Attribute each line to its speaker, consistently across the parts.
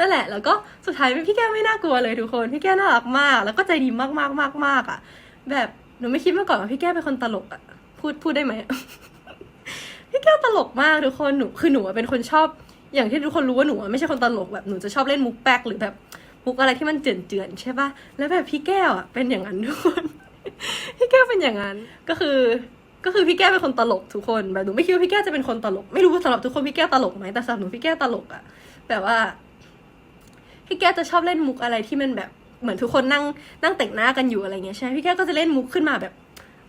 Speaker 1: นั่นแหละ แล้วก็สุดท้ายพี่แก้วไม่น่ากลัวเลยทุกคน พี่แก้วน่ารักมาก แล้วก็ใจดีมากมากมากมากอะ แบบหนูไม่คิดมาก่อนว่าพี่แก้วเป็นคนตลกอะ พูดพูดได้ไหม พี่แก้วตลกมากทุกคน หนูคือหนูเป็นคนชอบ อย่างที่ทุกคนรู้ว่าหนูไม่ใช่คนตลกแบบหนูจะชอบเล่นมุกแป๊กหรือแบบมุกอะไรที่มันเจือนๆใช่ปะแล้วแบบพี่แก้วอะเป็นอย่างนั้นทุกคน พี่แก้วเป็นอย่างนั้น ก็คือก็คือพี่แก้วเป็นคนตลกทุกคนแบบหนูไม่คิดว่าพี่แก้วจะเป็นคนตลก ไม่รู้ว่าสำหรับทุกคนพี่แก้วตลกไหมแต่สำหรับหนูพี่แก้วตลกอะแบบว่า พี่แก้วจะชอบเล่นมุกอะไรที่มันแบบเหมือนทุกคนนั่งนั่งแต่งหน้ากันอยู่อะไรเงี้ยใช่ไหมพี่แก้วก็จะเล่นมุกขึ้นมาแบบ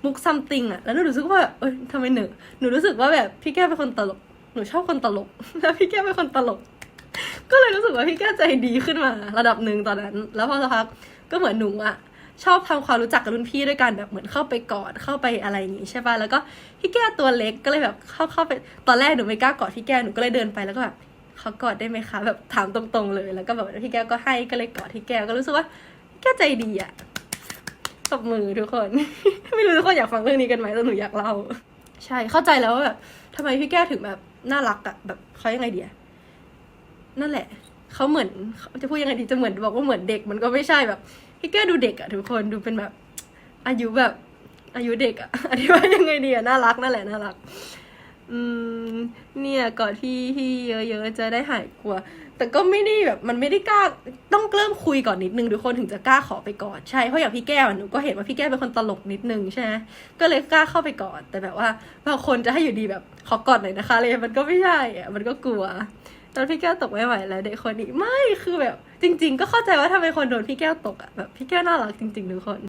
Speaker 1: มุกซัมติงอะแล้วหนูรู้สึกว่าแบบเอ้ยทำไมหนูหนูรู้สึกว่าแบบพี่แก้วเป็นคนตลก หนูชอบคนตลกแล้วพี่แก้วเป็นคนตลก ก็เลยรู้สึกว่าพี่แก้วใจดีขึ้นมา ระดับหนึ่งตอนนั้น แล้วพอสักพักก็เหมือนหนูอะชอบทำความรู้จักกับรุ่นพี่ด้วยกันแบบเหมือนเข้าไปกอดเข้าไปอะไรอย่างงี้ใช่ป่ะแล้วก็พี่แก้วตัวเล็กก็เลยแบบเข้าเข้าไปตอนแรกหนูไม่กล้ากอดพี่แก้วหนูก็เลยเดินไปแล้วก็แบบ ขากอดได้ไหมคะแบบถามตรงๆเลย แล้วก็แบบพี่แก้วก็ให้ก็เลยกอดพี่แก้วก็รู้สึกว่าแก้วใจดีอะตบมือทุกคน ไม่รู้ทุกคนอยากฟังเรื่องนี้กันไหมแต่หนูอยากเล่า ใช่เข้าใจแล้วว่าแบบทำไมพี่แก้วถึงแบบน่ารักอะแบบเขายังไงเดียนั่นแหละเขาเหมือนเขาจะพูดยังไงดีจะเหมือนบอกว่าเหมือนเด็กมันก็ไม่ใช่แบบ พี่แก้วดูเด็กอะทุกคนดูเป็นแบบ อายุแบบ อายุเด็กอะอธิบายยังไงดีอะน่ารักนั่นแหละน่ารัก อืม เนี่ยก่อนที่ที่เยอะๆจะได้หายกลัว แต่ก็ไม่ได้แบบมันไม่ได้กล้าต้องเริ่มคุยก่อนนิดนึงทุกคนถึงจะกล้าขอไปก่อนใช่เพราะอย่างพี่แก้วหนูก็เห็นว่าพี่แก้วเป็นคนตลกนิดนึงใช่ไหมก็เลยกล้าเข้าไปก่อน แต่แบบว่าบางคนจะให้อยู่ดีแบบขอกอดหน่อยนะคะเลยมันก็ไม่ใช่อะมันก็กลัวตอนพี่แก้วตกไม่ไหวแล้วเด็กคนนี้ไม่คือแบบ จริง ๆ ก็เข้าใจว่าทำไมคนโดนพี่แก้วตกอะแบบพี่แก้วน่ารักจริง ๆ ทุกคน